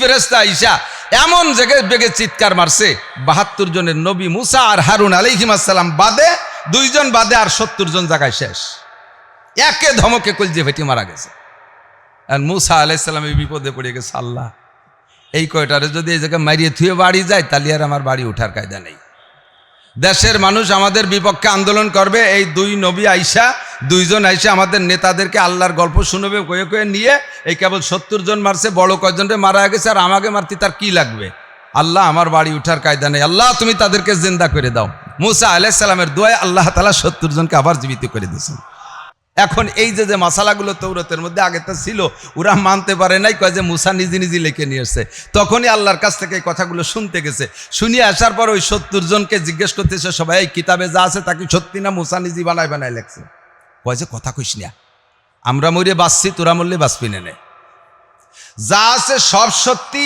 ফেরেস্তা ঈশা এমন জায়গায় বেগে চিৎকার মারছে। বাহাত্তর জনের নবী মুসা আর হারুন আলাইহিমাসাল্লাম বাদে, দুইজন বাদে আর সত্তর জন জায়গায় শেষ। একে ধমকে কলজে ফেটি মারা গেছে। আর মুসা আলাইসাল্লাম এই বিপদে পড়ে গেছে, আল্লাহ। এই কয়টারে যদি এই জায়গায় মারিয়ে থুয়ে বাড়ি যায়, তাহলে আর আমার বাড়ি ওঠার কায়দা নেই। দেশের মানুষ আমাদের বিপক্ষে আন্দোলন করবে, এই দুই নবী আইসা, দুইজন আইসা আমাদের নেতাদেরকে আল্লাহর গল্প শুনবে, কয়ে কয়ে নিয়ে, এই কেবল সত্তর জন মারছে, বড় কয়জনরে মারা গেছে, আর আমাকে মারতে তার কি লাগবে? আল্লাহ আমার বাড়ি উঠার কায়দা নেই। আল্লাহ, তুমি তাদেরকে জিন্দা করে দাও। মুসা আলাইসাল্লামের দোয়ায় আল্লাহ তালা সত্তর জনকে আবার জীবিত করে দিয়েছেন। এখন এই যে যে মশালাগুলো তৌরতের মধ্যে আগে তো ছিল, ওরা মানতে পারে নাই, কয় যে মুসা নিজে নিজে লিখে নিয়ে এসছে তখনই আল্লাহর কাছ থেকে এই কথাগুলো শুনতে গেছে। শুনিয়ে আসার পর ওই সত্তর জনকে জিজ্ঞেস করতেছে, সবাই, এই কিতাবে যা আছে তাকে সত্যি না মুসা নিজে বানায় বানায় লেখছে? কয় যে, কথা কইস না। আমরা মরে বাঁচছি, তোরা মরলে বাঁচবি নে যা আছে সব সত্যি,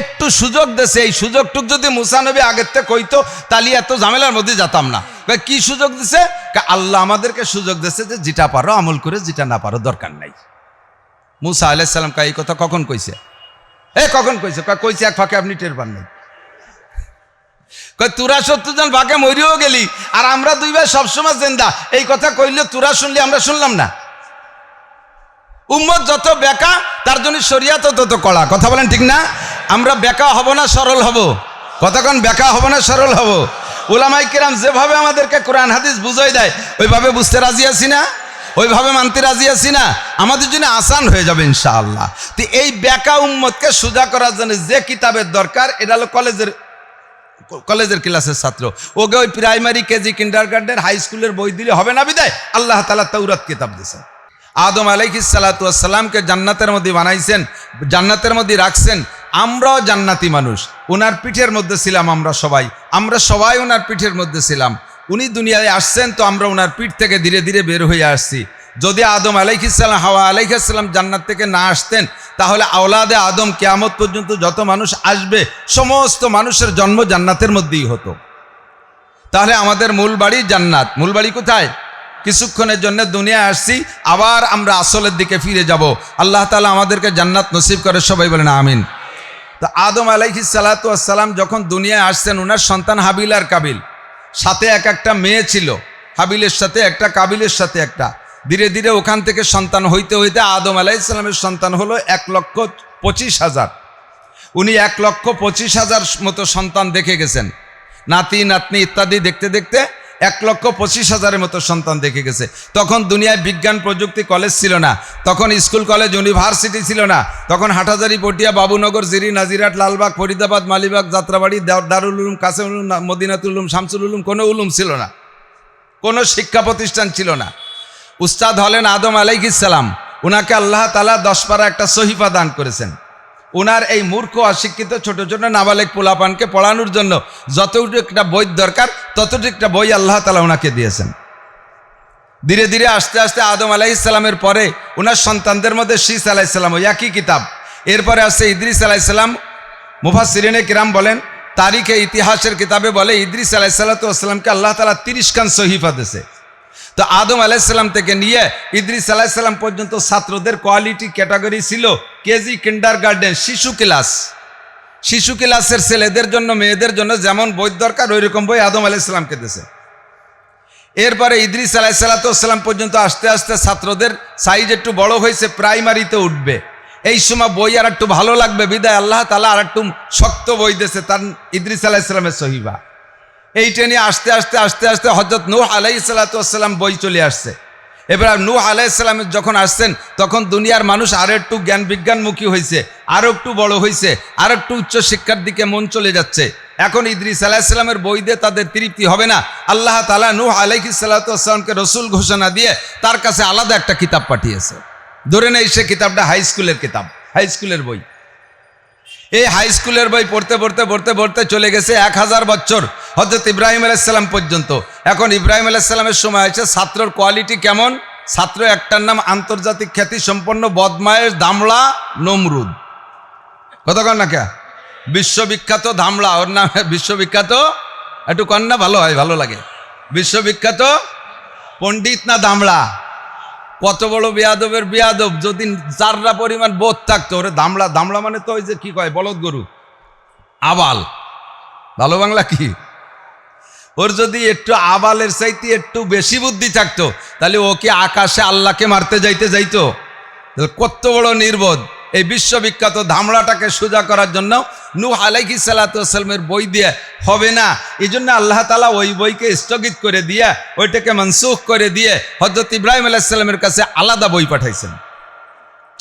একটু সুযোগ দেছে। এই সুযোগটুক যদি মুসানবী আগের থেকে কইতো, তাহলে এত ঝামেলার মধ্যে যেতাম না। কি সুযোগ দিছে? আল্লাহ আমাদেরকে সুযোগ দিছে যে যেটা পারো আমল করে, যেটা না পারো দরকার নাই। মুসা আলাইসাল্লাম কয় এই কথা কখন কইছে? এ কখন কইছে? কইছে এক ফাঁকে আপনি টের পান নাই। তোরা সত্তর জন ভাগে মরিও গেলি, আর আমরা দুই ভাই সবসময় জেন্দা। এই কথা কইলে তোরা শুনলি, আমরা শুনলাম না। উম্মত যত বেকা, তার জন্য শরিয়াত তত কড়া। কথা বলেন ঠিক না? আমরা বেকা হব না, সরল হব। কতক্ষণ বেকা হব না, সরল হব। ওলামাই কিরাম যেভাবে আমাদেরকে কোরআন, হাদিস বুঝাই দেয়, ওইভাবে বুঝতে রাজি আছি না? ওইভাবে মানতে রাজি আছি না? আমাদের জন্য আসান হয়ে যাবে ইনশাআল্লাহ। তো এই বেকা উম্মতকে সোজা করার জন্য যে কিতাবের দরকার, এটা হলো কলেজের কলেজের ক্লাসের ছাত্র। ওকে ওই primary, KG kindergarten high স্কুলের বই দিলে হবে না বিদায়? আল্লাহ তালা তৌরাত কিতাব দিয়েছে আদম আলাইহিসালাতামকে জান্নাতের মধ্যে বানাইছেন, জান্নাতের মধ্যে রাখছেন। আমরাও জান্নাতি মানুষ। ওনার পিঠের মধ্যে ছিলাম আমরা সবাই। আমরা সবাই ওনার পিঠের মধ্যে ছিলাম। উনি দুনিয়ায় আসছেন তো আমরা ওনার পিঠ থেকে ধীরে ধীরে বের হয়ে আসছি। যদি আদম আলাইহিসাল্লাম হাওয়া আলাইহিসাল্লাম জান্নাত থেকে না আসতেন, তাহলে আওলাদে আদম কেয়ামত পর্যন্ত যত মানুষ আসবে, সমস্ত মানুষের জন্ম জান্নাতের মধ্যেই হতো। তাহলে আমাদের মূল বাড়ি জান্নাত। মূল বাড়ি কোথায়? কিছুক্ষণের জন্য দুনিয়ায় আসছি, আবার আমরা আসলের দিকে ফিরে যাব। আল্লাহ তালা আমাদেরকে জান্নাত নসিব করে সবাই বলেন, আমিন। তো আদম আলাইহি সালাতাম যখন দুনিয়ায় আসছেন ওনার সন্তান হাবিল আর কাবিল। সাথে এক একটা মেয়ে ছিল, হাবিলের সাথে একটা, কাবিলের সাথে একটা। ধীরে ধীরে ওখান থেকে সন্তান হইতে হইতে আদম আলাইসাল্লামের সন্তান হলো এক লক্ষ পঁচিশ হাজার। উনি এক লক্ষ পঁচিশ হাজার মতো সন্তান দেখে গেছেন। নাতি, নাতনি ইত্যাদি দেখতে দেখতে এক লক্ষ পঁচিশ হাজারের মতো সন্তান দেখে গেছে। তখন দুনিয়ায় বিজ্ঞান, প্রযুক্তি কলেজ ছিল না। তখন স্কুল কলেজ ইউনিভার্সিটি ছিল না। তখন হাটাজারি পটিয়া, বাবুনগর, জিরি, নাজিরাট, লালবাগ, ফরিদাবাদ, মালিবাগ, যাত্রাবাড়ি দারুল উলুম, কাসেম উলুম মদিনাতুল উলুম, শামসুল উলুম, কোনো উলুম ছিল না। কোনো শিক্ষা প্রতিষ্ঠান ছিল না। উস্তাদ হলেন আদম আলাইহিসাল্লাম ওনাকে আল্লাহ তালা দশ পারা একটা সহিফা দান করেছেন। ওনার এই মূর্খ অশিক্ষিত ছোট ছোট নাবালেক পোলাপানকে পড়ানোর জন্য যতটুকু একটা বই দরকার ততটুকু একটা বই আল্লাহ তালা ওনাকে দিয়েছেন। ধীরে ধীরে আস্তে আস্তে আদম আলাইসাল্লামের পরে ওনার সন্তানদের মধ্যে শীষ আলাইসাল্লাম ওই একই কিতাব। এরপরে আসছে ইদ্রিস আলাইসাল্লাম মুফাসিরিনে কিরাম বলেন, তারিখে ইতিহাসের কিতাবে বলে ইদ্রিস আলাইসাল্লাতামকে আল্লাহ তালা তিরিশ খান সহিফা দিয়েছে। তো আদম আলাইসাল্লাম থেকে নিয়ে ইদ্রিস আলাইসাল্লাম পর্যন্ত ছাত্রদের কোয়ালিটি ক্যাটাগরি ছিল কেজি কিন্ডার গার্ডেন শিশু ক্লাস। শিশু ক্লাসের ছেলেদের জন্য, মেয়েদের জন্য যেমন বই দরকার ওই রকম বই আদম আলাইসাল্লামকে দিয়েছে। এরপরে ইদ্রিস আলাইসাল্লাতাম পর্যন্ত আস্তে আস্তে ছাত্রদের সাইজ একটু বড় হয়েছে প্রাইমারিতে উঠবে। এই সময় বই আর একটু ভালো লাগবে, বিদায় আল্লাহ তালা আর একটু শক্ত বই দিয়েছে, তার ইদ্রিস আলাইসাল্লামের সহিবা। এই ট্রেনে আস্তে আস্তে আস্তে আস্তে হজরত নূহ আলাই সাল্লাতাম বই চলে আসছে। এবার নূহ আলাইসাল্লামের যখন আসছেন, তখন দুনিয়ার মানুষ আরও একটু জ্ঞান বিজ্ঞানমুখী হয়েছে আরও একটু বড় হয়েছে আর একটু উচ্চ শিক্ষার দিকে মন চলে যাচ্ছে। এখন ইদ্রিস আলাহিসাল্লামের বই দিয়ে তাদের তৃপ্তি হবে না। আল্লাহ তালা নূহ আলাইহি সাল্লাতামকে রসুল ঘোষণা দিয়ে তার কাছে আলাদা একটা কিতাব পাঠিয়েছে। ধরে নেই সে কিতাবটা হাই স্কুলের কিতাব, হাই স্কুলের বই। এই হাই স্কুলের বই পড়তে পড়তে পড়তে পড়তে চলে গেছে এক হাজার বছর। হজরত ইব্রাহিম আলাইসাল্লাম পর্যন্ত। এখন ইব্রাহিম আলাইসাল্লামের সময় আছে ছাত্রর কোয়ালিটি কেমন? ছাত্র একটার নাম আন্তর্জাতিক খ্যাতি সম্পন্ন বদমায়ের দামড়া নমরুদ। কতক্ষণ না কে বিশ্ববিখ্যাত ধামড়া ওর নাম বিশ্ববিখ্যাত, একটু কন্যা ভালো হয়, ভালো লাগে। বিশ্ববিখ্যাত পণ্ডিত না দামড়া কত বড় বেয়াদবের বেয়াদব, যদি চাররা পরিমাণ বোধ থাকতো, ওরে দামড়া দামড়া মানে তো ওই যে কি কয়, বলদ গরু? আবাল। ভালো বাংলা কি? ওর যদি একটু আবালের চাইতে একটু বেশি বুদ্ধি থাকতো, তাহলে ও কি আকাশে আল্লাহকে মারতে যাইতে যাইতো? কত বড় নির্বোধ। এই বিশ্ববিখ্যাত ধামড়াটাকে সোজা করার জন্য নু আলাইহি সালাতামের বই দিয়ে হবে না। এই জন্য আল্লাহ তালা ওই বইকে স্থগিত করে দিয়ে, ওইটাকে মনসুখ করে দিয়ে হজরত ইব্রাহিম আলাইসাল্লামের কাছে আলাদা বই পাঠাইছেন।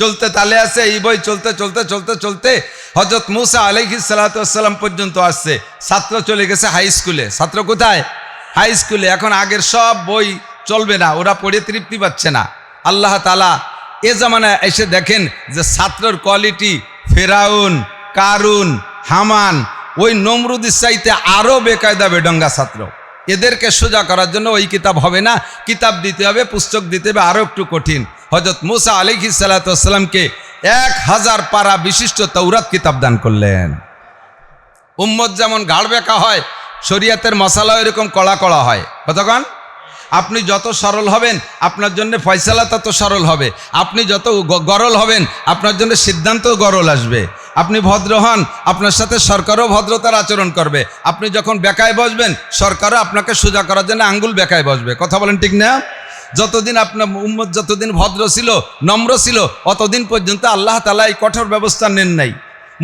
চলতে তালে আছে, এই বই চলতে চলতে চলতে চলতে হজরত মুসা আলাইহি সালাতাম পর্যন্ত আসছে। ছাত্র চলে গেছে হাই স্কুলে। ছাত্র কোথায়? হাই স্কুলে। এখন আগের সব বই চলবে না, ওরা পড়ে তৃপ্তি পাচ্ছে না। আল্লাহ তালা এ জামানায় এসে দেখেন যে ছাত্রর কোয়ালিটি ফেরাউন, কারুন, হামান, ওই নমরুদির চাইতে আরও বেকায়দা বেডঙ্গা ছাত্র। এদেরকে সোজা করার জন্য ওই কিতাব হবে না, কিতাব দিতে হবে, পুস্তক দিতে হবে আরও একটু কঠিন। হজরত মুসা আলিহি সালাতামকে এক হাজার পারা বিশিষ্ট তৌরাত কিতাব দান করলেন। উম্মত যেমন ঘাড় বেঁকা হয়, শরিয়াতের মশালা এরকম কড়া কড়া হয়। কতক্ষণ? আপনি যত সরল হবেন, আপনার জন্য ফয়সালা তত সরল হবে। আপনি যত গরল হবেন, আপনার জন্য সিদ্ধান্ত গরল আসবে। আপনি ভদ্র হন, আপনার সাথে সরকারও ভদ্রতার আচরণ করবে। আপনি যখন বেকায় বসবেন, সরকারও আপনাকে সোজা করার জন্য আঙ্গুল বেকায় বসবে। কথা বলেন ঠিক না? যতদিন আপনার উম্মত যতদিন ভদ্র ছিল, নম্র ছিল, অতদিন পর্যন্ত আল্লাহ তালা এই কঠোর ব্যবস্থা নেন নাই।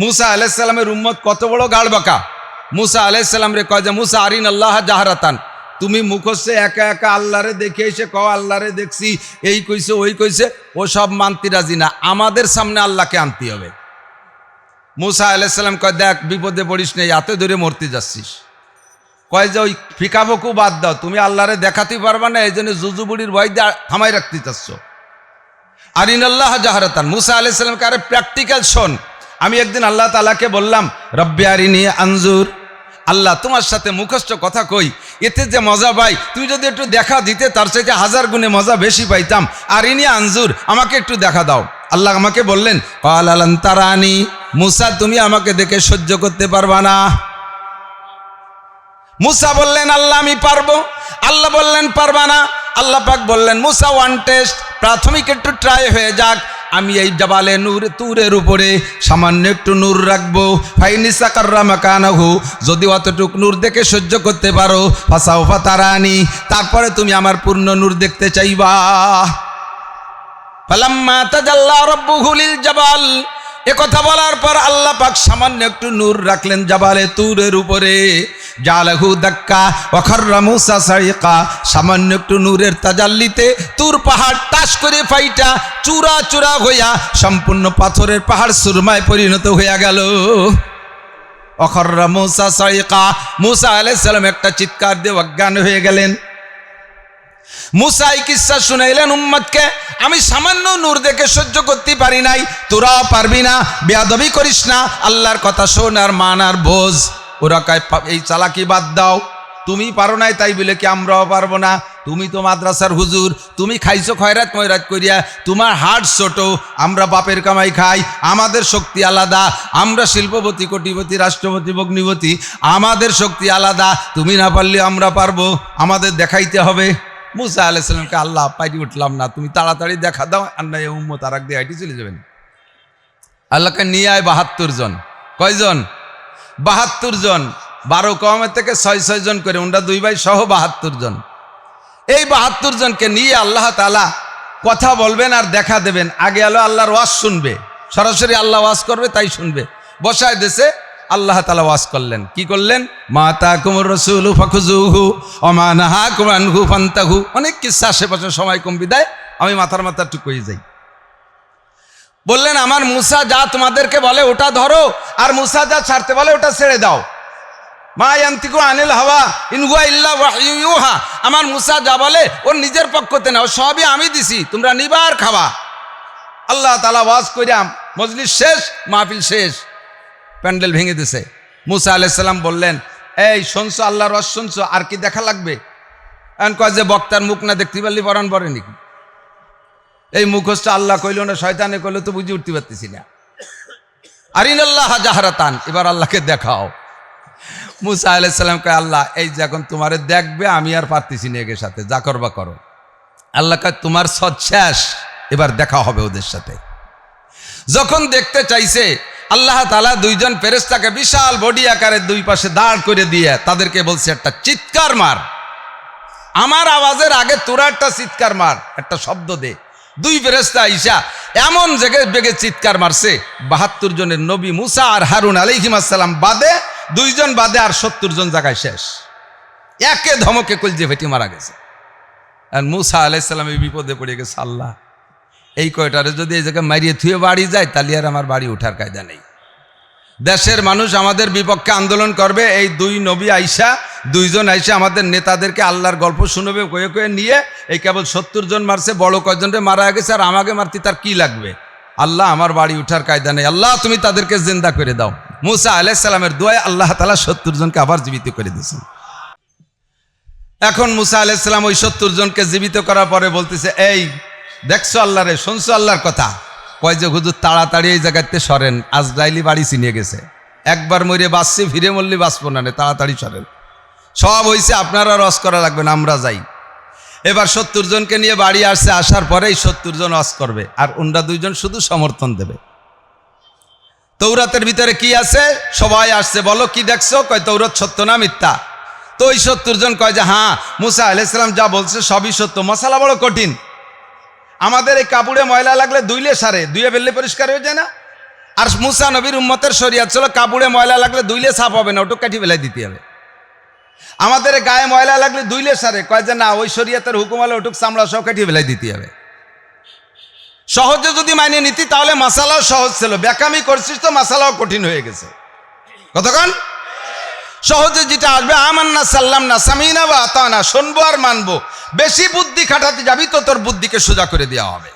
মুসা আলাইসাল্লামের উম্মত কত বড় গাড় বাঁকা মুসা আলাইসাল্লাম রে কয় যে, মুসা আরিন আল্লাহ জাহারাতান। তুমি মুখস্থে একা একা আল্লাহরে দেখে এসে ক আল্লাহরে দেখছি, এই কইছে, ওই কইছে, ও সব মানতি রাজি না। আমাদের সামনে আল্লাহকে আনতে হবে। মুসা আলাইসাল্লাম কয়, দেখ, বিপদে পড়িস নেই এত দূরে মরতে যাচ্ছিস। কয় যে ওই ফিকাফকু বাদ দাও, তুমি আল্লাহরে দেখাতে পারবা না, এই জন্য জুজুবুড়ির ভয় দিয়ে থামাই রাখতে চাচ্ছ আরিন আল্লাহ জাহারাতান, মুসা আলাইসাল্লামকে আরে প্র্যাকটিক্যাল শোন, আমি একদিন আল্লাহ তালাকে বললাম, রব্বি আরিনি আঞ্জুর আল্লাহ, তোমার সাথে মুখস্থ কথা কই, এতে যে মজা পাই, তুমি যদি একটু দেখা দিতে, তার চাইতে হাজার গুণে মজা বেশি পাইতাম। আর ইনি আঞ্জুর আমাকে একটু দেখা দাও। আল্লাহ আমাকে বললেন কাল আলান তারানি, মুসা, তুমি আমাকে দেখে সহ্য করতে পারবা না। মুসা বললেন, আল্লাহ, আমি পারব। আল্লাহ বললেন, পারবা না। আল্লাহ পাক বললেন, মুসা ওয়ান টেস্ট প্রাথমিক একটু ট্রাই হয়ে যাক। আমি এই জাবালে নূর, তুরের উপরে সামান্য একটু নূর রাখব। ফাইনিসা কার্রা মাকানাহু যদি অতটুক নূর দেখে সহ্য করতে পারো। ফাসাও ফাতারানি, তারপরে তুমি আমার পূর্ণ নূর দেখতে চাইবা। ফালাম্মা তাজাল্লা রাব্বুহু লিল জাবাল এ কথা বলার পর আল্লাহ পাক সামান্য একটু নূর রাখলেন জাবালে তুরের উপরে। জালাহু দাক্কা, ওয়াখাররা মুসা সাইকা, সামান্য একটু নূরের তাজাল্লিতে তুর পাহাড় টাস করে ফাইটা, চূড়া চূড়া হইয়া সম্পূর্ণ পাথরের পাহাড় সুরমায় পরিণত হইয়া গেল। অখররা মুসা সাইকা, মুসা আলাইহিস সালাম একটা চিৎকার দিয়ে অজ্ঞান হয়ে গেলেন। মুসাই কিসা শুনাইলেন উম্মতকে, আমি সামান্য নূর দেখে সহ্য করতে পারি নাই। তোরাও পারবি না, বেয়াদবি করিস না, আল্লাহর কথা শোন আর মান আর বোঝ। ওরা এই চালাকি বাদ দাও। তুমি পারো নাই তাই বলে কি আমরাও পারব না? তুমি তো মাদ্রাসার হুজুর, তুমি খাইছো খয়রাত ময়রাত করিয়া, তোমার হার্ট ছোট, আমরা বাপের কামাই খাই, আমাদের শক্তি আলাদা, আমরা শিল্পপতি, কোটিপতি, রাষ্ট্রপতি, ভগ্নিপতি, আমাদের শক্তি আলাদা, তুমি না পারলে আমরা পারব, আমাদের দেখাইতে হবে। মুসা আলাইসালামকে আল্লাহ, পাইটি উঠলাম না, তুমি তাড়াতাড়ি দেখা দাও আর না উম্মত আর দিয়ে হাইটি চলে যাবেন। আল্লাহকে নিয়ে আয় বাহাত্তর জন। কয়জন? বাহাত্তর জন। বারো কমের থেকে ছয় ছয় জন করে ওনরা দুই ভাই সহ বাহাত্তর জন। এই বাহাত্তর জনকে নিয়ে আল্লাহ তালা কথা বলবেন আর দেখা দেবেন। আগে আলো আল্লাহর ওয়াজ শুনবে। সরাসরি আল্লাহ ওয়াজ করবে, তাই শুনবে। বসায় দেশে আল্লাহ তালা ওয়াজ করলেন। কি করলেন? মাতা কুমর রসুল ফাকুজুহু অমানাহা কুমানহু ফান্তাহু। অনেক কিসা আশেপাশে সময় কম বিদায়, আমি মাথার মাথা টুকুই যাই। বললেন, আমার মুসা যা তোমাদেরকে বলে ওটা ধরো, আর মুসা যা ছাড়তে বলে ওটা ছেড়ে দাও। মা ইয়ান্তিকু আনিল হাওয়া ইনগুয়া ইল্লা ওয়াহইউহা আমার মুসা যা বলে, ওর নিজের পক্ষতে নাও, সবই আমি দিছি, তোমরা নিবার খাওয়া আল্লাহ তালা ওয়াজ করিয়াম মজলিস শেষ, মাহফিল শেষ। প্যান্ডেল ভেঙে দিছে। মুসা আলাইসাল্লাম বললেন, এই শুনছো, আল্লাহর রস শুনছো, আর কি দেখা লাগবে? এখন কয় যে, বক্তার মুখ না দেখতে পারলি, বরণ পরে নাকি এই মুখস্থ আল্লাহ কইল না, শয়তানে কইলে তো বুঝে উঠতে পারতেছি না। আরিন আল্লাহ জাহারাতান, এবার আল্লাহকে দেখাও। মুসা আলাইসাল্লাম কয়, আল্লাহ, এই যে এখন তোমারে দেখবে, আমি আর পারতেছি না একে সাথে, যা করবা করো। আল্লাহ কয়, তোমার সৎ শেষ, এবার দেখা হবে ওদের সাথে। যখন দেখতে চাইছে আল্লাহ তালা দুইজন ফেরেস্তাকে বিশাল বডি আকারে দুই পাশে দাঁড় করে দিয়ে তাদেরকে বলছে, একটা চিৎকার মার। আমার আওয়াজের আগে তোরা একটা চিৎকার মার, একটা শব্দ দে। দুই ফেরেস্তা আইসা এমন জায়গায় বেগে চিৎকার মারছে, বাহাত্তর জনের নবী মুসা আর হারুন আলিহিমাসাল্লাম বাদে, দুইজন বাদে আর সত্তর জন জায়গায় শেষ। একে ধমকে কলজে ভেটি মারা গেছে। আর মুসা আলাইসাল্লাম এই বিপদে পড়ে গেছে আল্লাহ। এই কয়টারে যদি এই জায়গায় মারিয়ে থুয়ে বাড়ি যায়, তাহলে আর আমার বাড়ি ওঠার কায়দা নেই। দেশের মানুষ আমাদের বিপক্ষে আন্দোলন করবে, এই দুই নবী আইসা, দুইজন আইসা আমাদের নেতাদেরকে আল্লাহর গল্প শুনবে, কয়ে কয়ে নিয়ে, এই কেবল সত্তর জন মারছে, বড় কয়জনরে মারা গেছে, আর আমাকে মারতে তার কি লাগবে? আল্লাহ আমার বাড়ি উঠার কায়দা নেই। আল্লাহ, তুমি তাদেরকে জিন্দা করে দাও। মুসা আলাইসাল্লামের দোয়ায় আল্লাহ তালা সত্তর জনকে আবার জীবিত করে দিয়েছেন। এখন মুসা আলাইসাল্লাম ওই সত্তর জনকে জীবিত করার পরে বলতেছে, এই দেখছ আল্লাহ রে শুনছো আল্লাহর কথা? কয় যে হুজুর, তাড়াতাড়ি এই জায়গাতে সরেন, আজরাইলি বাড়ি চিনিয়ে গেছে। একবার মরে বাঁচছি, ফিরে মরলি বাঁচবো না তাড়াতাড়ি সরেন। সব হয়েছে আপনারা রস করা লাগবে না, আমরা যাই। এবার সত্তর জনকে নিয়ে বাড়ি আসছে, আসার পরেই সত্তর জন অস করবে, আর ওনরা দুইজন শুধু সমর্থন দেবে। তৌরাতের ভিতরে কি আছে? সবাই আসছে, বলো কি দেখছ? কয়, তৌরত সত্য না মিথ্যা? তো ওই সত্তর জন কয় যে হ্যাঁ মুসা আলাইসালাম যা বলছে সবই সত্য। মশালা বড় কঠিন। আমাদের এই কাপড়ে ময়লা লাগলে দুইলে সারে দুইয়ে বেললে পরিষ্কার হয়ে যায় না? আর মুসা নবীর উম্মতের শরিয়াত ছিল, কাপড়ে ময়লা লাগলে দুইলে সাফ হবে না ওটু কাঠি বেলায় দিতে হবে। আমাদের গায়ে ময়লা লাগলে দুইলে সারে, কয় যে না, ওই শরিয়াতের হুকুম হলে ওটুক চামড়া সব কাঠি বেলায় দিতে হবে। সহজে যদি মাইনে নিতি, তাহলে মাসালাও সহজ ছিল। ব্যাকামি করছিস তো, মাসালাও কঠিন হয়ে গেছে। কতক্ষণ সহজে যেটা আসবে আমার না সাল্লাম না সামিনা বা আতানা, শুনব আর মানবো। বেশি বুদ্ধি খাটাতে যাবি তো তোর বুদ্ধিকে সোজা করে দেওয়া হবে।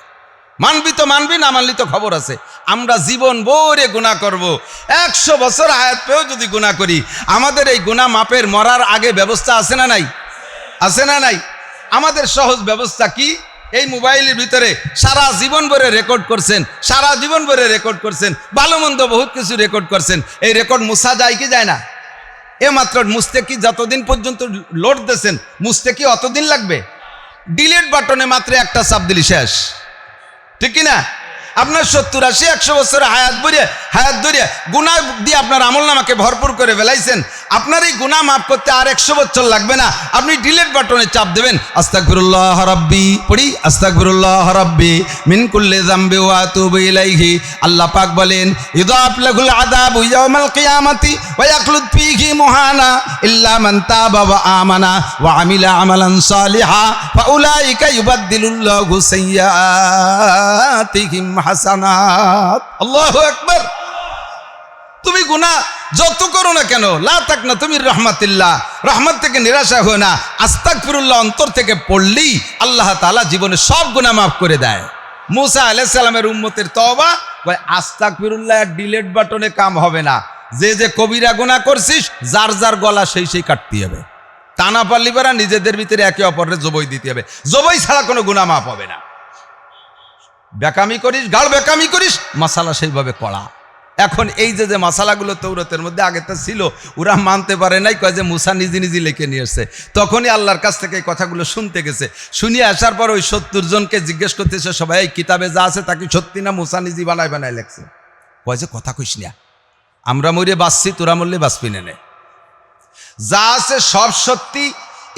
মানবি তো মানবি, না মানলি তো খবর আছে। আমরা জীবন ভরে গুণা করব। একশো বছর হায়াত পেয়েও যদি গুণা করি, আমাদের এই গুণা মাপের মরার আগে ব্যবস্থা আছে না নাই? আছে না নাই? আমাদের সহজ ব্যবস্থা কি? এই মোবাইলের ভিতরে সারা জীবন ভরে রেকর্ড করছেন, সারা জীবন ভরে রেকর্ড করছেন, ভালো মন্দ বহুত কিছু রেকর্ড করছেন। এই রেকর্ড মুছা যায় কি যায় না? এ মাত্র মুছতে কি যতদিন পর্যন্ত লোড দিয়েছেন মুছতে কি অতদিন লাগবে। ডিলিট বাটনে মাত্র একটা চাপ দিলি শেষ। ঠিক না? আপনার সত্তর আশি, একশো বছর হায়াত বরিয়ে হায়াত ধরিয়ে গুণা দিয়ে আপনার আমল নামাকে ভরপুর করে ফেলাইছেন। আপনার এই গুণা মাফ করতে আর একশো বছর লাগবে না। আপনি ডিলেট বাটনে চাপ দেবেন। আস্তাগফিরুল্লাহ রাব্বি, পড়ি, আস্তাগফিরুল্লাহ রাব্বি, মিন কুল্লি যামবি ওয়া আতুবু ইলাইহি। আল্লাহ পাক বলেন ইদাফ লাহুল আযাবু ইয়াউমাল কিয়ামাতি ওয়া ইয়াখলুদ ফীহি মুহানা ইল্লা মান তাবা ওয়া আমানা ওয়া আমিলা আমালান সালিহা। ফাউলাইকা ইউবাদদিলুল্লাহু সাইয়্যাতিহিম হাসানাত। আল্লাহু আকবার। তুমি গুনাহ যত করো না কেন, লা তাক না তুমি রহমাতিল্লাহ। রহমত থেকে নিরাশা হয় না। আস্তাক ফিরুল্লাহ অন্তর থেকে পড়লেই আল্লাহ তালা জীবনে সব গুণা মাফ করে দেয়। মুসা আলাইসাল্লামের উম্মতের তবা কয় আস্তাক ফিরুল্লাহ ডিলেট বাটনে কাম হবে না। যে যে কবিরা গুণা করছিস, যার যার গলা সেই সেই কাটতে হবে। তা না পারলি নিজেদের ভিতরে একে অপরের জবই দিতে হবে। জবই ছাড়া কোনো গুণা মাফ হবে না। বেকামি করিস গাল বেকামি করিস, মশালা সেইভাবে কড়া। এখন এই যে যে মশালাগুলো তৌরতের মধ্যে আগে তো ছিল, ওরা মানতে পারে নাই, কয় যে মুসা নিজে নিজে লিখে নিয়ে এসছে। তখনই আল্লাহর কাছ থেকে এই কথাগুলো শুনতে গেছে। শুনিয়ে আসার পর ওই সত্তর জনকে জিজ্ঞেস করতেছে সবাই, এই কিতাবে যা আছে তাকে সত্যি না মুসা নিজে বানায় বানায় লেখছে? কয় যে, কথা কইস না। আমরা মরিয়ে বাঁচছি, তোরা মরলে বাঁচবি নে। যা আছে সব সত্যি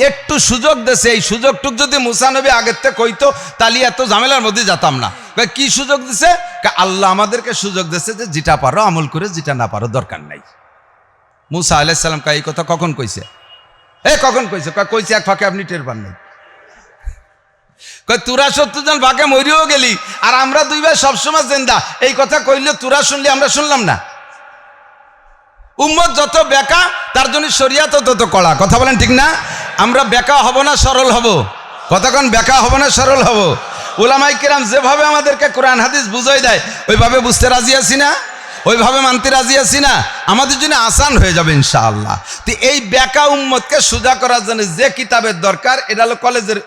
একটু সুযোগ দেছে, এই সুযোগটুক যদি মুসানবী আগের থেকে কইতো, তাহলে এত ঝামেলার মধ্যে যেতাম না। কি সুযোগ দিছে? আল্লাহ আমাদেরকে সুযোগ দিছে যে যেটা পারো আমল করে, যেটা না পারো দরকার নাই। মুসা আলাইসাল্লাম কা এই কথা কখন কইছে? এ, কখন কইছে? কইছে এক ফাঁকে, আপনি টের পান নাই। তোরা সত্তর জন ফাঁকে মরিও গেলি, আর আমরা দুই ভাই সবসময় জেন্দা। এই কথা কইলে তোরা শুনলি, আমরা শুনলাম না। উম্মত যত বেকা, তার জন্য শরিয়াত তত কড়া। কথা বলেন ঠিক না? আমরা বেকা হব না, সরল হব? কতক্ষণ বেকা হব না, সরল হব? ওলামাই কিরাম যেভাবে আমাদেরকে কোরআন, হাদিস বুঝাই দেয়, ওইভাবে বুঝতে রাজি আছি না? ওইভাবে মানতে রাজি আছি না? আমাদের জন্য আসান হয়ে যাবে ইনশাআল্লাহ। তো এই বেকা উম্মতকে সোজা করার জন্য যে কিতাবের দরকার, এটা হলো কলেজের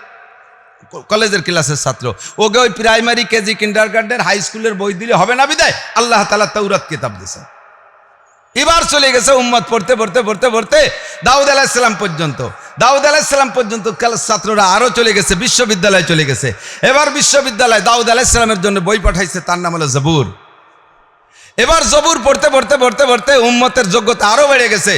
কলেজের ক্লাসের ছাত্র। ওকে ওই primary, KG kindergarten high স্কুলের বই দিলে হবে না বিদায়? আল্লাহ তালা তৌরাত কিতাব দিছে এবার চলে গেছে উম্মত পড়তে পড়তে পড়তে পড়তে দাউদ আলাহিসাল্লাম পর্যন্ত। দাউদ আলাহিসাল্লাম পর্যন্ত কাল- ছাত্ররা আরও চলে গেছে, বিশ্ববিদ্যালয়ে চলে গেছে। এবার বিশ্ববিদ্যালয়ে দাউদ আলাইসাল্লামের জন্য বই পাঠাইছে, তার নাম হলো জবুর। এবার জবুর পড়তে পড়তে পড়তে পড়তে উম্মতের যোগ্যতা আরও বেড়ে গেছে।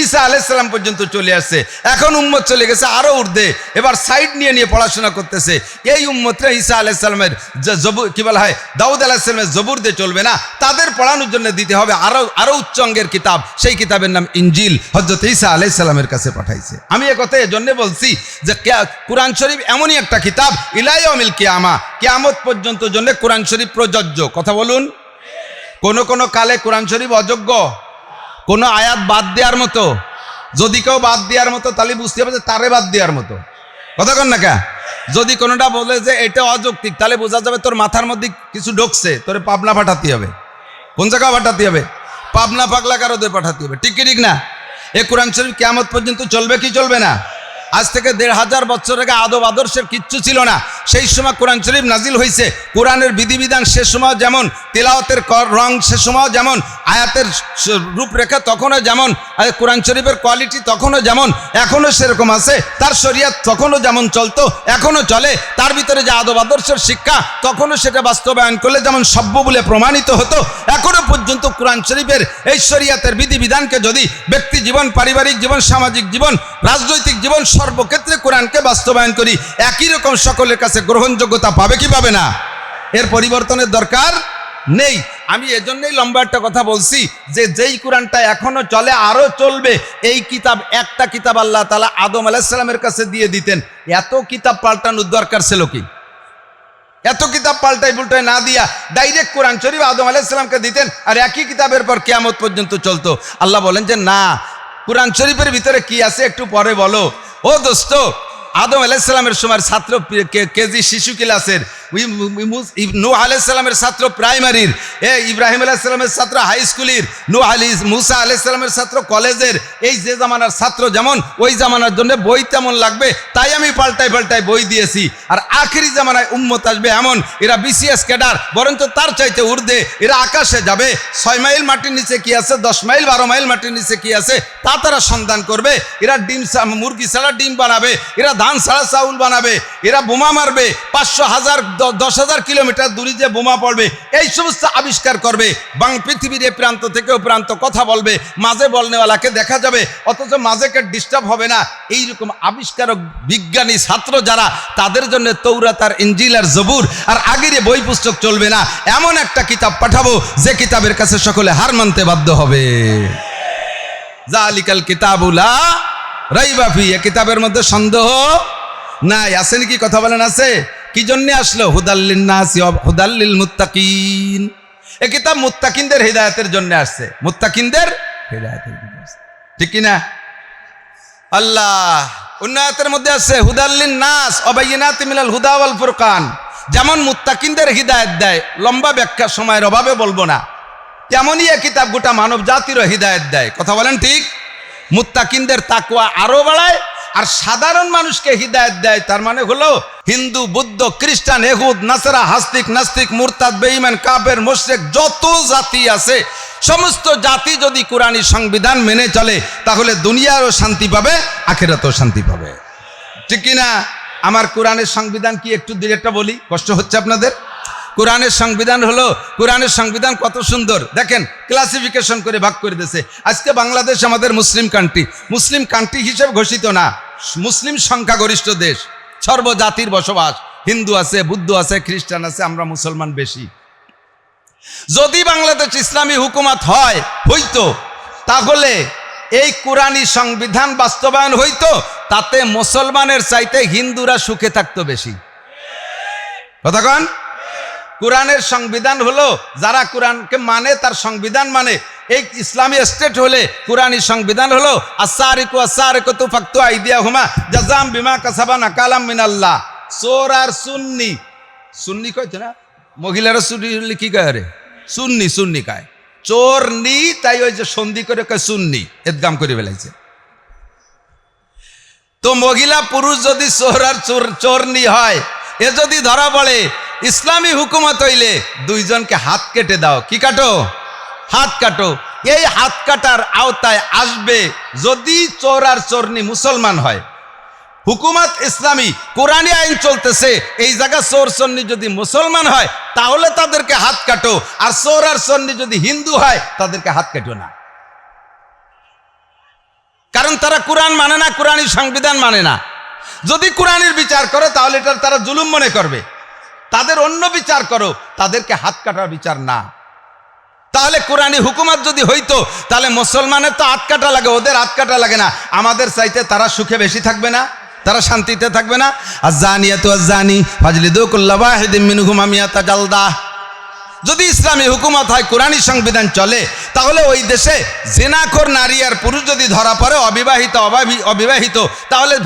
ঈসা আলাইসাল্লাম পর্যন্ত চলে আসছে। এখন উম্মত চলে গেছে আরও ঊর্ধ্বে। এবার সাইড নিয়ে নিয়ে পড়াশোনা করতেছে। এই উম্মতরা ঈসা আলাইসাল্লামের যে জবুর কি বলা হয়, দাউদ আলাইসাল্লামের জবুর দিয়ে চলবে না। তাদের পড়ানোর জন্য দিতে হবে আরও আরও উচ্চ অঙ্গের কিতাব। সেই কিতাবের নাম ইঞ্জিল হজরত ঈসা আলাইসাল্লামের কাছে পাঠাইছে। আমি কথা এজন্য বলছি যে কোরআন শরীফ এমনই একটা কিতাব ইলাইয়মিল কিয়ামা। কিয়ামত পর্যন্ত জন্য কোরআন শরীফ প্রযোজ্য। কথা বলুন। কোন কোন কালে কোরআন শরীফ অযোগ্য? কোন আয়াত বাদ দেওয়ার মতো? যদি কেউ বাদ দেওয়ার মতো, তাহলে বুঝতে হবে যে তারে বাদ দেওয়ার মতো। কথা কন না কা? যদি কোনোটা বলে যে এটা অযৌক্তিক, তাহলে বোঝা যাবে তোর মাথার মধ্যে কিছু ঢুকছে, তোরে পাবনা পাঠাতে হবে। কোন জায়গা পাঠাতে হবে? পাবনা পাগলা কারোদের পাঠাতে হবে। ঠিক কি ঠিক না? এ কোরআন শরীফ কেমত পর্যন্ত চলবে কি চলবে না? আজ থেকে দেড় হাজার বছর আগে আদব আদর্শের কিচ্ছু ছিল না। সেই সময় কোরআন শরীফ নাজিল হয়েছে কোরআনের বিধিবিধান সে সময় যেমন, তেলাওয়াতের কর- রং সে সময় যেমন, আয়াতের রূপরেখা তখনও যেমন কোরআন শরীফের কোয়ালিটি তখনও যেমন, এখনও সেরকম আছে। তার শরিয়াত তখনও যেমন চলতো, এখনও চলে। তার ভিতরে যে আদব আদর্শের শিক্ষা, তখনও সেটা বাস্তবায়ন করলে যেমন সভ্য বলে প্রমাণিত হতো এখনও পর্যন্ত কোরআন শরীফের এই শরিয়াতের বিধিবিধানকে যদি ব্যক্তি জীবন, পারিবারিক জীবন, সামাজিক জীবন, রাজনৈতিক জীবন সর্বক্ষেত্রে কোরআনকে বাস্তবায়ন করি, একই রকম সকলের কাছে গ্রহণযোগ্যতা পাবে কি পাবে না? এর পরিবর্তনের দরকার নেই। আমি এজন্যই লম্বা একটা কথা বলছি যে, যেই কোরআনটা এখনও চলে, আরও চলবে। এই কিতাব, একটা কিতাব আল্লাহ তালা আদম আলাহিসাল্লামের কাছে দিয়ে দিতেন। এত কিতাব পাল্টানোর দরকার ছিল কি? এত কিতাব পাল্টাই পুল্টাই না দিয়া ডাইরেক্ট কোরআন শরীফ আদম আলাইসালামকে দিতেন আর একই কিতাবের পর কেয়ামত পর্যন্ত চলতো। আল্লাহ বলেন যে, না কোরআন শরীফের ভিতরে কি আছে একটু পরে বলো। ও দোস্ত, আদম আলাইসালামের সময় ছাত্র কেজি শিশু ক্লাসের নু আলাইসালামের ছাত্র প্রাইমারির এ ইব্রাহিম আলাইসালামের ছাত্র হাই স্কুলের নু আলী মুসা আলাইসালামের ছাত্র কলেজের এই যে জামানার ছাত্র যেমন, ওই জামানার জন্য বই তেমন লাগবে, তাই আমি পাল্টাই পাল্টাই বই দিয়েছি। আর আখেরি জামানায় উম্মত আসবে এমন, এরা বিসিএস ক্যাডার বরঞ্চ তার চাইতে উর্ধে এরা আকাশে যাবে, ছয় মাইল মাটির নিচে কি আছে, দশ মাইল, বারো মাইল মাটির নিচে কি আছে, তা তারা সন্ধান করবে। এরা ডিম মুরগি ছাড়া ডিম বানাবে, এরা ধান ছাড়া চাউল বানাবে, এরা বোমা মারবে, পাঁচশো হাজার দশ হাজার কিলোমিটার দূরে যে বোমা পড়বে, এই সমস্ত আবিষ্কার করবে, বাং পৃথিবীর এ প্রান্ত থেকে ও প্রান্ত কথা বলবে, মাঝে বলনেওয়ালাকে দেখা যাবে, অথচ মাঝেকে ডিস্টার্ব হবে না। এইরকম আবিষ্কারক বিজ্ঞানী ছাত্র যারা, তাদের জন্য তৌরাত আর ইঞ্জিল আর জবুর আর আগের বই পুস্তক চলবে না। এমন একটা কিতাব পাঠাবো, যে কিতাবের কাছে সকলে হার মানতে বাধ্য হবে। জালিকাল কিতাবুলা রাইবাফি এ কিতাবের মধ্যে সন্দেহ নাই। আছে নাকি কথা বলেন আছে? কি জন্য আসলো? হুদাল্লিন নাসি ওয়া হুদাল্লিল মুত্তাকিন। এ কিতাব মুত্তাকিনদের হৃদায়তের জন্য আসছে। মুত্তাকিনদের হৃদায়তের জন্য আসছে। ঠিক কি না আল্লাহ, উন্নয়তের মধ্যে আছে হুদাল্লিন নাস অবাইনাত মিনাল হুদা ওয়াল ফুরকান। যেমন মুত্তাকিনদের হৃদায়ত দেয়, লম্বা ব্যাখ্যা সময়ের অভাবে বলব না। তেমনই এ কিতাব গোটা মানব জাতিরও হৃদায়ত দেয়। কথা বলেন ঠিক? মুত্তাকিনদের তাকুয়া আরও বাড়ায় আর সাধারণ মানুষকে হৃদায়ত দেয়, তার মানে হলো হিন্দু, বুদ্ধ, খ্রিস্টান, এহুদ, নাসারা, হাস্তিক, নাস্তিক, মুরতাদ, বেঈমান কাবের মোশরেক, যত জাতি আছে, সমস্ত জাতি যদি কোরআনী সংবিধান মেনে চলে, তাহলে দুনিয়ারও শান্তি পাবে, আখেরাতেও শান্তি পাবে। ঠিক কি না আমার কোরআনের সংবিধান কি একটু ডিরেক্টটা বলি? কষ্ট হচ্ছে আপনাদের? কোরআনের সংবিধান হলো, কোরআনের সংবিধান কত সুন্দর। দেখেন ক্লাসিফিকেশন করে ভাগ করে দিয়েছে। আজকে বাংলাদেশ আমাদের মুসলিম কান্ট্রি মুসলিম কান্ট্রি হিসেবে ঘোষিত না। মুসলিম সংখ্যাগরিষ্ঠ দেশ। সর্বজাতির বসবাস। হিন্দু আছে, বুদ্ধ আছে, খ্রিস্টান আছে, আমরা মুসলমান বেশি। যদি বাংলাদেশ ইসলামী হুকুমত হয়, হইতো, তাহলে এই কোরআনী সংবিধান বাস্তবায়ন হইতো, তাতে মুসলমানের চাইতে হিন্দুরা সুখে থাকতো বেশি। কথা কন? কোরআনের সংবিধান হলো, যারা কোরআনকে মানে তার সংবিধান মানে। এই ইসলামী স্টেট হলে কোরআনী সংবিধান হলো আসারিকু তু ফাক্তু আইদিয়া হুমা জাজাম বিমা কাসাবান আকালাম মিনাল্লাহ। চোর আর সুন্নি সুন্নি কইতো না? মহিলারা সুন্নি কি কয় রে সুন্নি সুন্নি কায়। চোর নি, তাই ওই যে সন্ধি করে কয় সুন্নি, এদগাম করে ফেলাইছে তো মহিলা, পুরুষ যদি আর চোর চোরনি হয় এ যদি ধরা পড়ে, ইসলামী হুকুমত হইলে দুইজনকে হাত কেটে দাও। কি কাটো? হাত কাটো। এই হাত কাটার আওতায় আসবে যদি চোর আর চোরনি মুসলমান হয়। হুকুমত ইসলামী কোরআনী আইন চলতেছে, এই জায়গা চোর সন্নি যদি মুসলমান হয়, তাহলে তাদেরকে হাত কাটো। আর চোর আর সন্নি যদি হিন্দু হয়, তাদেরকে হাত কাটো না। কারণ তারা কোরআন মানে না কোরআনী সংবিধান মানে না। যদি কোরআনের বিচার করে, তাহলে এটা তারা জুলুম মনে করবে। তাদের অন্য বিচার করো, তাদেরকে হাত কাটার বিচার না। তাহলে কোরআনী হুকুমত যদি হইতো, তাহলে মুসলমানের তো হাত কাটা লাগে, ওদের হাত কাটা লাগে না। আমাদের চাইতে তারা সুখে বেশি থাকবে না, তারা শান্তিতে থাকবে না। আর জানিয়া তো জানি ফাজলি দুকুল্লাহিমিনুহুমামিয়াতা জালদা। যদি ইসলামী হুকুমত হয়, কোরআনী সংবিধান চলে, তাহলে ওই দেশে জেনাখোর নারী আর পুরুষ যদি ধরা পড়ে, অবিবাহিত অবাবি- অবিবাহিত, তাহলে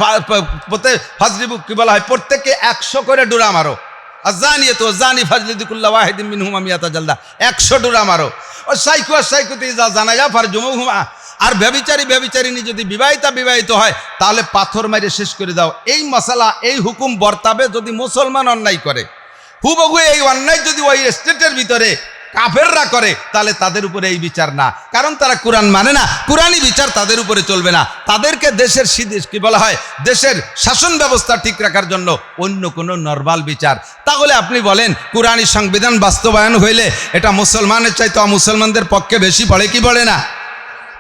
প- কি বলা হয়, প্রত্যেককে একশো করে ডুরা মারো। আর জানিয়ে তো জানি ফাজলিদুকুল্লাহ ওয়াহিদিন মিন হুমামিয়াতা জালদা, একশো ডুরা মারো। ও সাইকু আর সাইকুতে যা জানা যা ফার জমু হুমা আর ব্যবিচারী ব্যবিচারিনী যদি বিবাহিতা, বিবাহিত হয়, তাহলে পাথর মারে শেষ করে দাও। এই মশালা, এই হুকুম বর্তাবে যদি মুসলমান অন্যায় করে। হুবহু এই অন্যায় যদি ওই স্টেটের ভিতরে কাফেররা করে, তাহলে তাদের উপরে এই বিচার না। কারণ তারা কোরআন মানে না। কোরআনই বিচার তাদের উপরে চলবে না। তাদেরকে দেশের কি বলা হয়? দেশের শাসন ব্যবস্থা ঠিক রাখার জন্য অন্য কোনো নর্মাল বিচার। তাহলে আপনি বলেন কোরআনী সংবিধান বাস্তবায়ন হইলে এটা মুসলমানের চাইতে অমুসলমানদের পক্ষে বেশি পড়ে কি পড়ে না?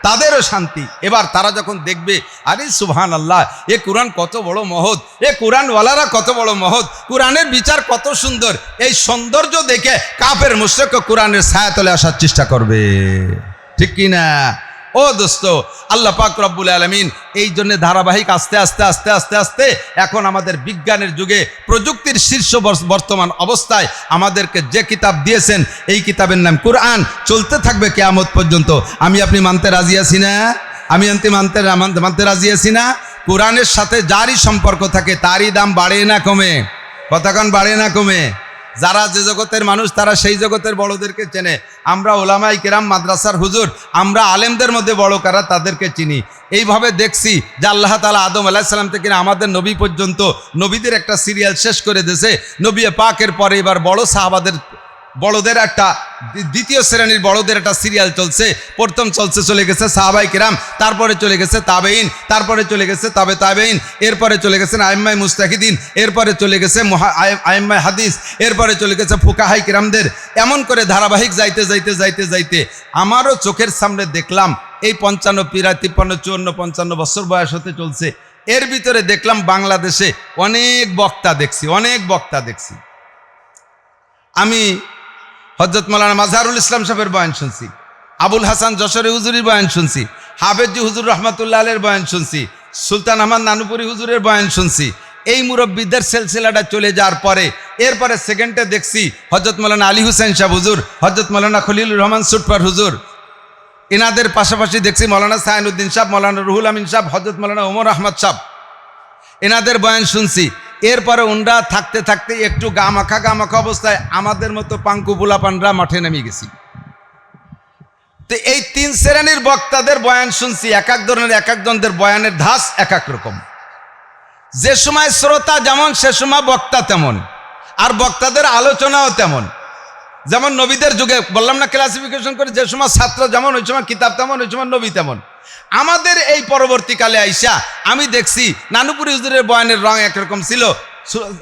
তাদেরও শান্তি। এবার তারা যখন দেখবে, আরে সুহান আল্লাহ এ কোরআন কত বড় মহৎ, এ কোরআনওয়ালারা কত বড় মহৎ, কোরআনের বিচার কত সুন্দর, এই সৌন্দর্য দেখে কাপের মুশ্রেক কোরআনের ছায়াতলে আসার চেষ্টা করবে। ঠিক কি না ও দোস্ত, আল্লাহ পাক রব্বুল আলমিন এই জন্য ধারাবাহিক আস্তে আস্তে আস্তে আস্তে আস্তে এখন আমাদের বিজ্ঞানের যুগে প্রযুক্তির শীর্ষ বর্তমান অবস্থায় আমাদেরকে যে কিতাব দিয়েছেন, এই কিতাবের নাম কোরআন। চলতে থাকবে কেয়ামত পর্যন্ত। আমি আপনি মানতে রাজি আছি না? আমি আনতে মানতে মানতে রাজি আছি না? কোরআনের সাথে যারই সম্পর্ক থাকে, তারই দাম বাড়ে না কমে। কতক্ষণ বাড়ে না কমে। যারা যে জগতের মানুষ, তারা সেই জগতের বড়দেরকে চেনে। আমরা ওলামাই কেরাম, মাদ্রাসার হুজুর, আমরা আলেমদের মধ্যে বড় কারা, তাদেরকে চিনি। এইভাবে দেখছি যে আল্লাহ তালা আদম আলাহিসাল্লাম থেকে আমাদের নবী পর্যন্ত নবীদের একটা সিরিয়াল শেষ করে দিয়েছে। নবী পাকের পরে এবার বড় সাহাবাদের বড়দের একটা দ্বিতীয় শ্রেণির বড়দের একটা সিরিয়াল চলছে। প্রথম চলছে চলে গেছে সাহাবাই কিরাম, তারপরে চলে গেছে তাবেইন তারপরে চলে গেছে তাবে তাবেইন এরপরে চলে গেছেন আইম্মাই মুস্তাহিদিন, এরপরে চলে গেছে আইম্মাই হাদিস, এরপরে চলে গেছে ফুকাহাই কিরামদের। এমন করে ধারাবাহিক যাইতে যাইতে যাইতে যাইতে আমারও চোখের সামনে দেখলাম, এই পঞ্চান্ন পিরা, তিপ্পান্ন, চুয়ান্ন, পঞ্চান্ন বছর বয়স হতে চলছে। এর ভিতরে দেখলাম বাংলাদেশে অনেক বক্তা দেখছি, অনেক বক্তা দেখছি। আমি হজরত মৌলানা মাজহারুল ইসলাম সাহেবের বয়ান শুনছি। আবুল হাসান যশোরে হুজুরির বয়ান শুনছি। হাফেজি হুজুর রহমতুল্লাহ আলের বয়ান শুনছি। সুলতান আহমদ নানুপুরি হুজুরের বয়ান শুনছি। এই মুরব্বীদের সিলসিলাটা চলে যাওয়ার পরে, এরপরে সেকেন্ডে দেখছি হজরত মৌলানা আলী হুসেন শাহ হুজুর হজরত মৌলানা খলিলুর রহমান সুটপার হুজুর। এনাদের পাশাপাশি দেখছি মৌলানা সাইনুদ্দিন সাহ মৌলানা রুহুল আমিন সাহ হজরত মৌলানা ওমর আহমদ সাহ এনাদের বয়ান শুনছি। এরপরে উনরা থাকতে থাকতে একটু গা মাখা গা মাখা অবস্থায় আমাদের মতো পাঙ্কু বুলাপানরা মাঠে নেমে গেছি। তো এই তিন শ্রেণির বক্তাদের বয়ান শুনছি, এক এক ধরনের, এক একজনদের বয়ানের ধাস এক এক রকম। যে সময় শ্রোতা যেমন, সে সময় বক্তা তেমন, আর বক্তাদের আলোচনাও তেমন। যেমন নবীদের যুগে, বললাম না ক্লাসিফিকেশন করে, যে সময় ছাত্র যেমন, ওই সময় কিতাব তেমন, ওই সময় নবী তেমন। আমাদের এই পরবর্তীকালে আইসা আমি দেখছি নানুপুরি হুজুরের বয়ানের রং একরকম ছিল।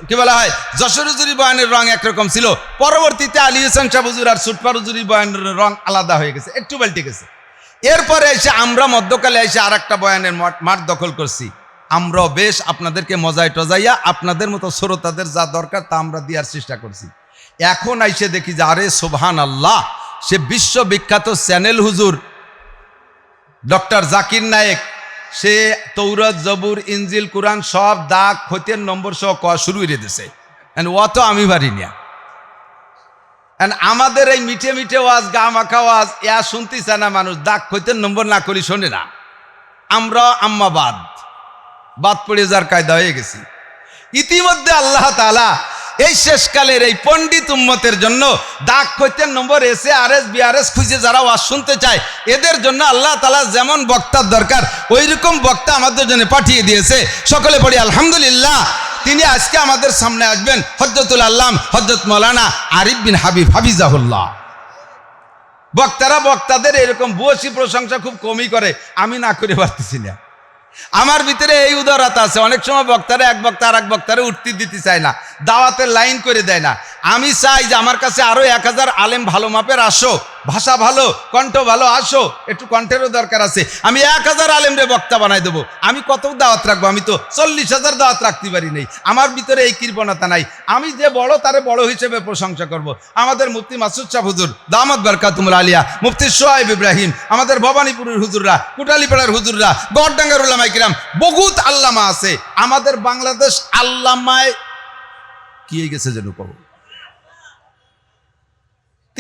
কি বলা হয়? যশোর হুজুরি বয়ানের রং একরকম ছিল। পরবর্তীতে আলী হোসেন শাহ হুজুর আর সুটপার হুজুরি বয়ানের রং আলাদা হয়ে গেছে, একটু পাল্টে গেছে। এরপরে এসে আমরা মধ্যকালে এসে আর একটা বয়ানের মঠ- দখল করছি। আমরা বেশ আপনাদেরকে মজায় টজাইয়া আপনাদের মতো শ্রোতাদের যা দরকার তা আমরা দেওয়ার চেষ্টা করছি। এখন আইসে দেখি যে, আরে সোভান আল্লাহ সে বিশ্ববিখ্যাত চ্যানেল হুজুর ডক্টর জাকির নায়েক, সে তৌরত, জবুর, ইনজিল, কোরআন সব দাগ খতের নম্বর সহ ক শুরু করে দিছে। ও আমি পারি না। আমাদের এই মিঠে মিঠে ওয়াজ গা মাখা ওয়াজ ইয়া শুনতেছে না মানুষ, দাগ খতের নম্বর না করি শোনে না। আমরা আম্মা বাদ বাদ পড়ে যার কায়দা হয়ে গেছি। ইতিমধ্যে আল্লাহ তালা এই শেষকালের এই পণ্ডিত উম্মতের জন্য দাগ খৈতের নম্বর এসে আর এস বিআরএস খুঁজে যারা ওয়াজ শুনতে চায়, এদের জন্য আল্লাহ তালা যেমন বক্তার দরকার ওই রকম বক্তা আমাদের জন্য পাঠিয়ে দিয়েছে। সকলে পড়ি, আলহামদুলিল্লাহ, তিনি আজকে আমাদের সামনে আসবেন হজরতুল আল্লাম হজরত মৌলানা আরিফ বিন হাবিব হাবিজাহুল্লাহ বক্তারা বক্তাদের এরকম বুয়সী প্রশংসা খুব কমই করে, আমি না করে পারতেছি না। আমার ভিতরে এই উদারতা আছে। অনেক সময় বক্তারা এক বক্তা আর এক বক্তারে উঠতে দিতে চায় না, দাওয়াতের লাইন করে দেয় না। আমি চাই যে আমার কাছে আরও এক হাজার আলেম ভালো মাপের আসো, ভাষা ভালো, কণ্ঠ ভালো, আসো, একটু কণ্ঠেরও দরকার আছে। আমি এক হাজার আলেমরে বক্তা বানাই দেবো। আমি কত দাওয়াত রাখব? আমি তো চল্লিশ হাজার দাওয়াত রাখতে পারি নাই। আমার ভিতরে এই কৃপণতা নাই। আমি যে বড়, তারে বড় হিসেবে প্রশংসা করব। আমাদের মুফতি মাসুদ শাহ হুজুর দামদ বারকাতুমুল আলিয়া, মুফতি সোহাইব ইব্রাহিম, আমাদের ভবানীপুরের হুজুররা, কুটালিপাড়ার হুজুররা, গড়ডাঙ্গার উল্লামাই কিরাম বহুত আল্লামা আছে। আমাদের বাংলাদেশ আল্লামায়, কি গেছে যেন কব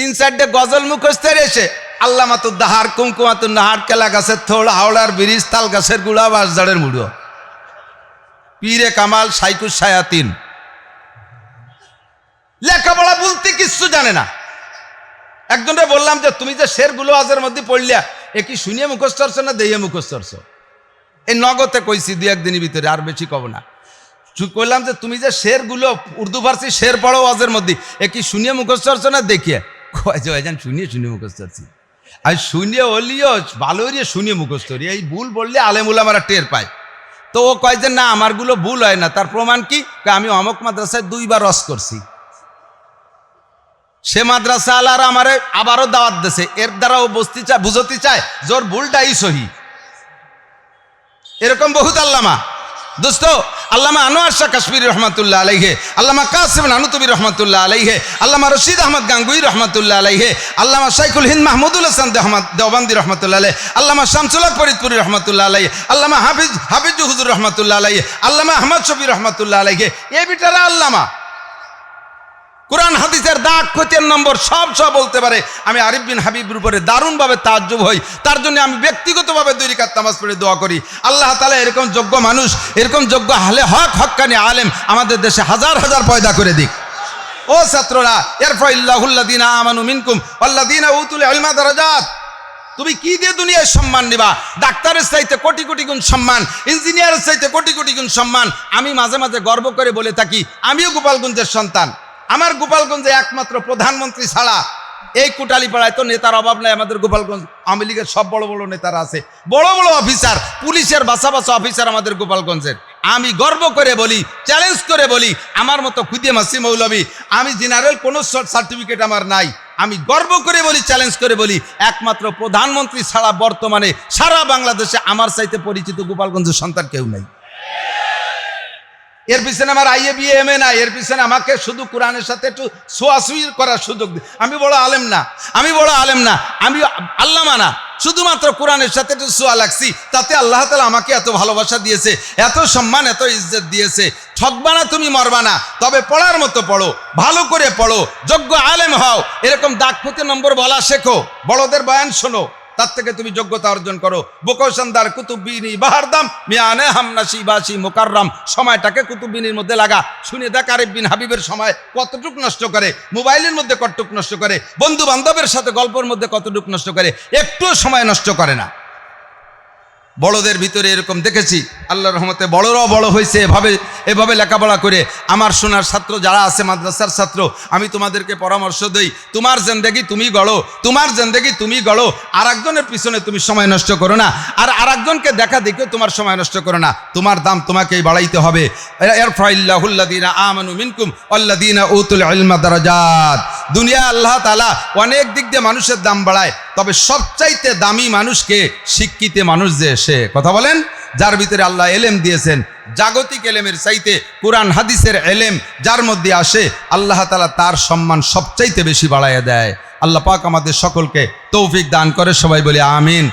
তিন চারটে গজল মুখস্থের এসে আল্লামাতুর দাহার কুমকুমাতুর নাহার কেলা গাছের থোড় হাওড়ার ব্রিজ তাল গাছের গুড়া, বাঁশঝাড়ের মুড়ো। পীরে কামাল সাইকুর সায়াতিন। লেখাপড়া বলতে কিচ্ছু জানে না। একজনকে বললাম যে, তুমি যে শেরগুলো আজের মধ্যে পড়লিয়া, এ কি শুনিয়ে মুখস্থ না দেইয়ে মুখস্থ এই নগতে কইছি দু একদিনের ভিতরে, আর বেশি কব না। কইলাম যে, তুমি যে শেরগুলো উর্দু, ফার্সি শের পড়ো আজের মধ্যে, এ কি শুনিয়ে মুখস্থ না দেখিয়ে? কয় ভাইজান শুনিয়ে শুনিয়ে মুখস্থ করছি আর শুনিয়ে হলিও ভালো হরিয়ে শুনিয়ে মুখস্থ করি এই ভুল বললে আলেমুল আমরা টের পায়। তো ও কয় যে, না, আমারগুলো ভুল হয় না। তার প্রমাণ কি? আমি অমক মাদ্রাসায় দুইবার রস করছি। সে মাদ্রাসা আলার আমারে আবারও দাওয়াত দেছে। এর দ্বারা ও বসতে চায়, বুঝতে চায়, জোর ভুলটাই সহি। এরকম বহুত আল্লামা। দোস্ত আল্লামা আনোয়ার শাহ কাশ্মীর রহমতুল্লাহ আলাইহে, আল্লামা কাসিম নানুতবি রহমতুল্লাহ আলাইহে, আল্লামা রশিদ আহমদ গাঙ্গুই রহমতুল্লাহ আলাইহে, আল্লামা শাইকুল হিন্দ মাহমুদুল হাসান দেহমদ দেওবান্দি রহমতুল্লাহ আলাই আল্লামা শামসুল্লাহ ফরিদপুরি রহমতুল্লাহ আলাই আল্লামা হাফিজ হাফিজ হুজুর রহমতুল্লাহ আলাইহে, আল্লামা আহমদ শফি রহমতুল্লাহ আলাইহে, এ বিটারা আল্লামা। কোরআন হাদিসের দাগ খতিয়ান নম্বর সব সব বলতে পারে। আমি আরিফ বিন হাবিবের উপরে দারুণভাবে তাজ্জব হই। তার জন্য আমি ব্যক্তিগতভাবে দুই রিকাত নামাজ পড়ে দোয়া করি। আল্লাহ তালা এরকম যোগ্য মানুষ, এরকম যোগ্য হালে হক, হক্কানি আলেম আমাদের দেশে হাজার হাজার পয়দা করে দিক। ও ছাত্ররা এরফা ইল্লাহুল্লাদিনা আমানু মিনকুম আল্লাদিনা উতুল আলমা দরাজাত। তুমি কি দিয়ে দুনিয়ায় সম্মান নিবা? ডাক্তারের চাইতে কোটি কোটি গুণ সম্মান, ইঞ্জিনিয়ারের চাইতে কোটি কোটি গুণ সম্মান। আমি মাঝে মাঝে গর্ব করে বলে থাকি, আমিও গোপালগঞ্জের সন্তান। আমার গোপালগঞ্জে একমাত্র প্রধানমন্ত্রী ছাড়া এই কুটালিপাড়ায় তো নেতার অভাব নাই, আমাদের গোপালগঞ্জ আওয়ামী লীগের সব বড় বড় নেতারা আছে। বড় বড় অফিসার, পুলিশের বাসা বাসা অফিসার আমাদের গোপালগঞ্জের। আমি গর্ব করে বলি চ্যালেঞ্জ করে বলি, আমার মতো খুদিয়ে মাসি মৌলবী, আমি জেনারেল কোনো সার্টিফিকেট আমার নাই। আমি গর্ব করে বলি চ্যালেঞ্জ করে বলি, একমাত্র প্রধানমন্ত্রী ছাড়া বর্তমানে সারা বাংলাদেশে আমার চাইতে পরিচিত গোপালগঞ্জের সন্তান কেউ নাই। এর পিছনে আমার আইএ, বিএ, এম, এ না এর পিছনে আমাকে শুধু কোরআনের সাথে একটু সোয়াশুই করার সুযোগ দিই আমি বড় আলেম না, আমি বড় আলেম না, আমি আল্লাহ মানা শুধুমাত্র কোরআনের সাথে একটু সোয়া লাগছি, তাতে আল্লাহ তালা আমাকে এত ভালোবাসা দিয়েছে, এত সম্মান, এত ইজ্জত দিয়েছে। ঠকবা না তুমি, মরবা না, তবে পড়ার মতো পড়ো, ভালো করে পড়ো, যোগ্য আলেম হও। এরকম দাগপতি নম্বর বলা শেখো, বড়দের বয়ান শোনো। তার থেকে তুমি যোগ্যতা অর্জন করো। বোকৌসন্দার কুতুবিনী বাহারদাম, মিয়ানে হামনাসি বাসি মোকাররাম। সময়টাকে কুতুবিনীর মধ্যে লাগা। শুনে দেখ আরিফ বিন হাবিবের সময় কতটুক নষ্ট করে, মোবাইলের মধ্যে কতটুক নষ্ট করে বন্ধু বান্ধবের সাথে গল্পের মধ্যে কতটুক নষ্ট করে, একটুও সময় নষ্ট করে না। বড়দের ভিতরে এরকম দেখেছি। আল্লাহর রহমতে বড়রাও বড় হয়েছে, এভাবে এভাবে লেখাপড়া করে। আমার সোনার ছাত্র যারা আছে, মাদ্রাসার ছাত্র, আমি তোমাদেরকে পরামর্শ দিই, তোমার জেন্দেগি তুমি গড়ো, তোমার জেন্দেগি তুমি গড়ো আর একজনের পিছনে তুমি সময় নষ্ট করো না, আর আর একজনকে দেখা দেখেও তোমার সময় নষ্ট করো না। তোমার দাম তোমাকেই বাড়াইতে হবে। দুনিয়া আল্লাহ তালা অনেক দিক দিয়ে মানুষের দাম বাড়ায়। তবে সবচাইতে দামি মানুষকে শিক্ষিত মানুষ যে সে, কথা বলেন? যার ভিতরে আল্লাহ এলেম দিয়েছেন, জাগতিক এলেমের চাইতে কোরআন, হাদিসের এলেম যার মধ্যে আসে, আল্লাহ তালা তার সম্মান সবচাইতে বেশি বাড়াইয়া দেয়। আল্লাহ পাক আমাদের সকলকে তৌফিক দান করে, সবাই বলি আমিন।